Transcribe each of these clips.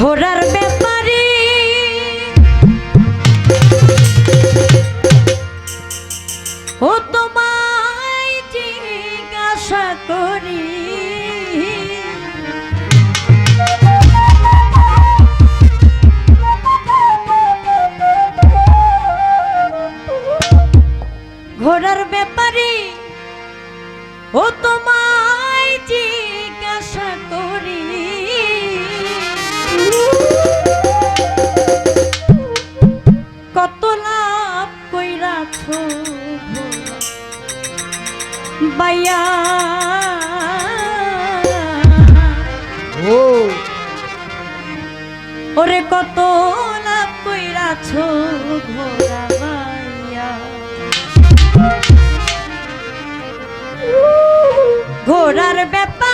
ঘোড়ার ব্যাপারে। ও তোমায় জিজ্ঞাসা করি। ঘোড়ার ব্যাপারে ও তোমায় বাইয়া ও। ওরে কত লাভ কইরাছ ঘোড়া বাইয়া ঘোড়ার ব্যাপারে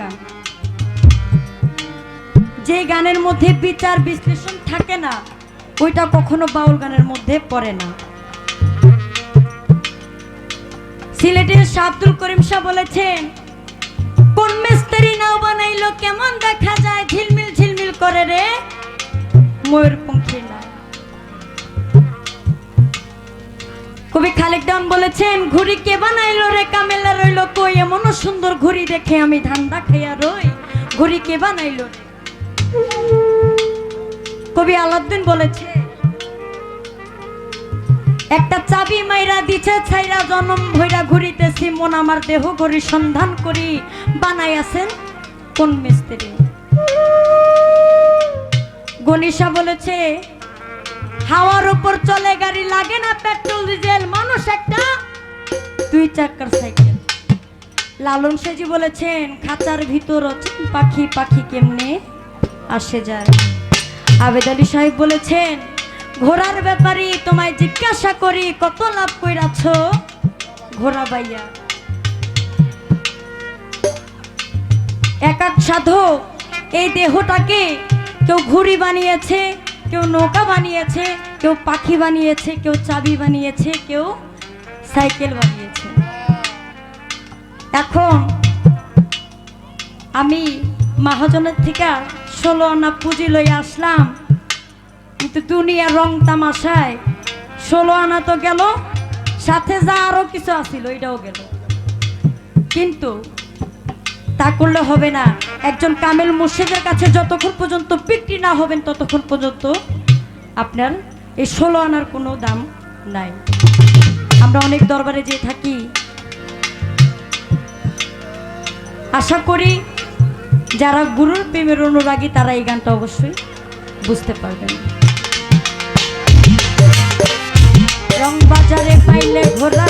গান। যে গানের মধ্যে বিচার বিশ্লেষণ থাকে না, ওইটা কখনো বাউল গানের মধ্যে পড়ে না। সিলেটের আব্দুল করিম শাহ বলেছেন, কোন মিস্ত্রি নাও বানাইলো কেমন দেখা যায়? ঝিলমিল ঝিলমিল করে রে ময়ূর পঙ্খী না কবি খালেক ডান বলেছেন, ঘুড়ি কে বানাইলো রে কামেলা রইল কই? এমন সুন্দর ঘুড়ি দেখে আমি ধান্দা খাইয়া রই। ঘুড়ি কে বানাইলো রে? কবি আলাউদ্দিন বলেছে একটা চাবি মাইরা দিছে, ছাইরা জনম ভইরা ঘুরিতেছি, মন আমার দেহ ঘড়ি সন্ধান করি। বানাই আছেন কোন মিস্ত্রি? গনিশা বলেছে হাওয়ার উপর চলে গাড়ি লাগে না, পেট্রোল, ডিজেল, মানুষ একটা দুই চাকার সাইকেল। লালন সেজি বলেছেন, খাঁচার ভিতর পাখি পাখি কেমনে আসে যায়। আবেদ আলী সাহেব বলেছেন, ঘোড়ার ব্যাপারে তোমায় জিজ্ঞাসা করি, কত লাভ কইরাছ? ঘোড়া বাইয়া এক এক সাধক, এই দেহটাকে কেউ ঘুড়ি বানিয়েছে কেউ নৌকা বানিয়েছে, কেউ পাখি বানিয়েছে, কেউ চাবি বানিয়েছে, কেউ সাইকেল বানিয়েছে। এখন আমি মহাজনের থেকে ষোলো আনা পুঁজি লই আসলাম, কিন্তু দুনিয়া রং তামাশায় ষোলো আনা তো গেল, সাথে যা আরও কিছু আসিল এটাও গেল। কিন্তু তা করলে হবে না। একজন কামেল মুর্শিদের কাছে যতক্ষণ পর্যন্ত বিক্রি না হবেন, ততক্ষণ পর্যন্ত আপনার এই ষোলো আনার কোনো দাম নাই। আমরা অনেক দরবারে যেয়ে থাকি। আশা করি যারা গুরুর প্রেমের অনুরাগী, তারা এই গানটা অবশ্যই বুঝতে পারবেন। রং বাজারে পাইলে ঘোরা